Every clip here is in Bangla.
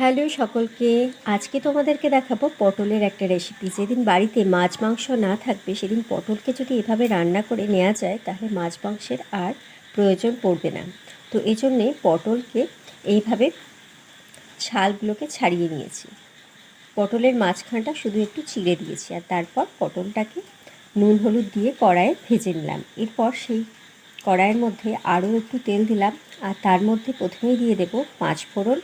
হ্যালো সকলকে, আজকে তোমাদেরকে দেখাবো পটলের একটা রেসিপি যেদিন বাড়িতে মাছ, মাংস না থাকবে, সেদিন পটলকে যদি এভাবে রান্না করে নেওয়া যায়, তাহলে মাছ, মাংসের আর প্রয়োজন পড়বে না। তো এই জন্যে পটলকে এইভাবে ছালগুলোকে ছাড়িয়ে নিয়েছি। পটলের মাঝখানটা শুধু একটু চিড়ে দিয়েছি আর তারপর পটলটাকে নুন, হলুদ দিয়ে কড়াইয়ে ভেজে নিলাম। এরপর সেই কড়াইয়ের মধ্যে আরও একটু তেল দিলাম আর তার মধ্যে প্রথমেই দিয়ে দেবো পাঁচ ফোড়ন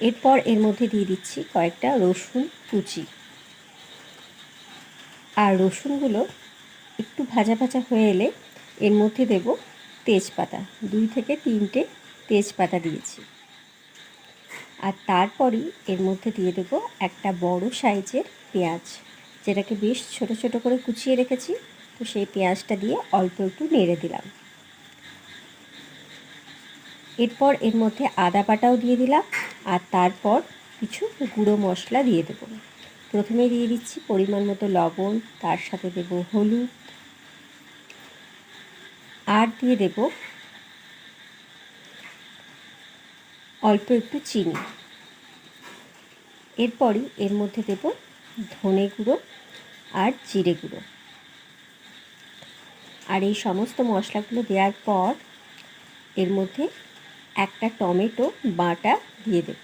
এরপর এর মধ্যে দিয়ে দিচ্ছি কয়েকটা রসুন কুচি। আর রসুনগুলো একটু ভাজা ভাজা হয়ে এলে এর মধ্যে দেব তেজপাতা। দুই থেকে তিনটে তেজপাতা দিয়েছি। আর তারপরই এর মধ্যে দিয়ে দেব একটা বড় সাইজের পেঁয়াজ, যেটাকে বেশ ছোট ছোট করে কুচিয়ে রেখেছি। তো সেই পেঁয়াজটা দিয়ে অল্প একটু নেড়ে দিলাম। এরপর এর মধ্যে আদা বাটাও দিয়ে দিলাম। আর তারপর কিছু গুঁড়ো মশলা দিয়ে দেবো। প্রথমে দিয়ে দিচ্ছি পরিমাণ মতো লবণ, তার সাথে দেব হলুদ। আর দিয়ে দেব অল্প একটু চিনি। এরপরই এর মধ্যে দেব ধনে গুঁড়ো আর জিরে গুঁড়ো। আর এই সমস্ত মশলাগুলো দেওয়ার পর এর মধ্যে একটা টমেটো বাটা দিয়ে দেব।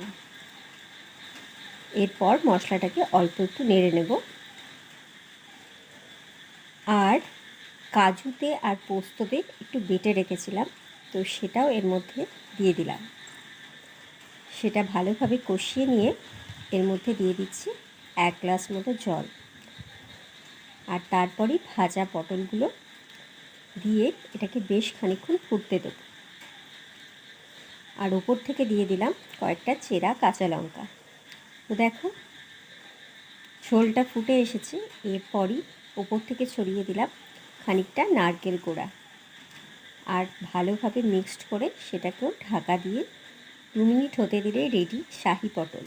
এরপর মশলাটাকে অল্প একটু নেড়ে নেব। আর কাজুতে আর পোস্ততে একটু বেটে রেখেছিলাম, তো সেটাও এর মধ্যে দিয়ে দিলাম। সেটা ভালোভাবে কষিয়ে নিয়ে এর মধ্যে দিয়ে দিচ্ছি এক গ্লাস মতো জল। আর তারপরেই ভাজা পটলগুলো দিয়ে এটাকে বেশ খানিক্ষণ ফুটতে দেবো। আর ওপর থেকে দিয়ে দিলাম কয়েকটা চেরা কাঁচা লঙ্কা। তো দেখো, ঝোলটা ফুটে এসেছে, এরপরই ওপর থেকে ছড়িয়ে দিলাম খানিকটা নারকেল গোড়া। আর ভালোভাবে মিক্সড করে সেটাকেও ঢাকা দিয়ে দু মিনিট হতে দিলে রেডি শাহি পটল।